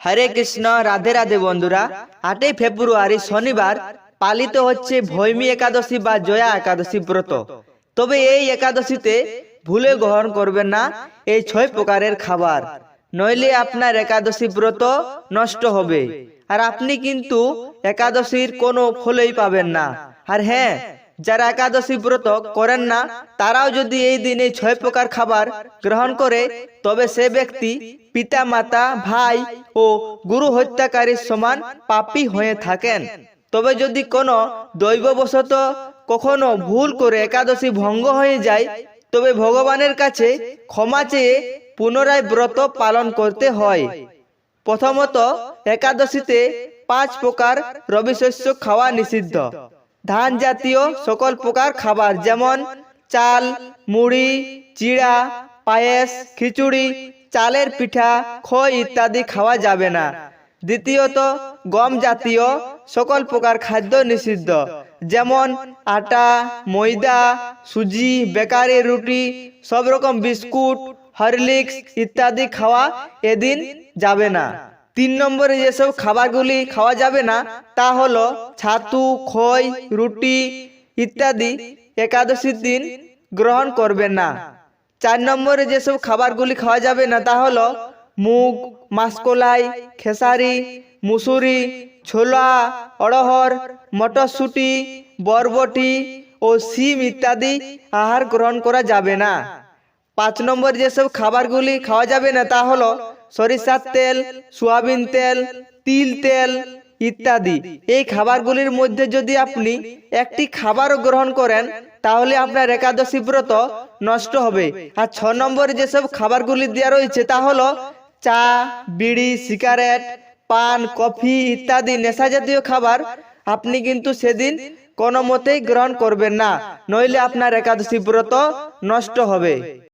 হরে কৃষ্ণ, রাধে রাধে বন্ধুরা। আটই ফেব্রুয়ারি শনিবার পালিত হচ্ছে ভৈমী একাদশী বা জয়া একাদশী ব্রত। তবে এই একাদশীতে ভুলে গ্রহণ করবেন না, এই ছয় প্রকারের খাবার। নইলে আপনার একাদশী ব্রত নষ্ট হবে। আর আপনি কিন্তু একাদশীর কোনো ফলই পাবেন না। আর হ্যাঁ যারা একাদশী ব্রত করেন না, তারাও যদি এই দিনে ছয় প্রকার খাবার গ্রহণ করে, তবে সে ব্যক্তি পিতা মাতা ভাই ও গুরু হত্যাকারীর সমান পাপী হয়ে থাকেন। তবে যদি কোনো দৈববশত কখনো ভুল করে একাদশী ভঙ্গ হয়ে যায়, তবে ভগবানের কাছে ক্ষমা চেয়ে পুনরায় ব্রত পালন করতে হয়। প্রথমত, একাদশীতে পাঁচ প্রকার রবি শস্য খাওয়া নিষিদ্ধ। ধান জাতীয় সকল প্রকার খাবার, যেমন চাল, মুড়ি, চিড়া পায়েস, খিচুড়ি, চালের পিঠা, খই ইত্যাদি খাওয়া যাবে না। দ্বিতীয়ত, গম জাতীয় সকল প্রকার খাদ্য নিষিদ্ধ। যেমন আটা, ময়দা, সুজি, বেকারি, রুটি, সব রকম বিস্কুট, হরলিক্স ইত্যাদি খাওয়া এদিন যাবে না। তিন নম্বরে যেসব খাবারগুলি খাওয়া যাবে না, তা হলো ছাতু, খই, রুটি ইত্যাদি একাদশীর দিন গ্রহণ করবেন না। চার নম্বরে যেসব খাবারগুলি খাওয়া যাবে না, তা হলো মুগ, মাসকলাই, খেসারি, মুসুরি, ছোলা, অড়হর, মটরশুঁটি, বরবটি ও সিম ইত্যাদি আহার গ্রহণ করা যাবে না। পাঁচ নম্বর যেসব খাবারগুলি খাওয়া যাবে না, তা হলো সরিষার তেল, সোয়াবিন তেল, তিল তেল ইত্যাদি। এই খাবারগুলির মধ্যে যদি আপনি একটি খাবারও গ্রহণ করেন তাহলে আপনার একাদশী ব্রত নষ্ট হবে। আর ছ নম্বরে যেসব খাবারগুলি দেওয়া রয়েছে তা হলো চা, বিড়ি, সিগারেট, পান, কফি ইত্যাদি নেশা জাতীয় খাবার আপনি কিন্তু সেদিন কোনো মতেই গ্রহণ করবেন না। নইলে আপনার একাদশী ব্রত নষ্ট হবে।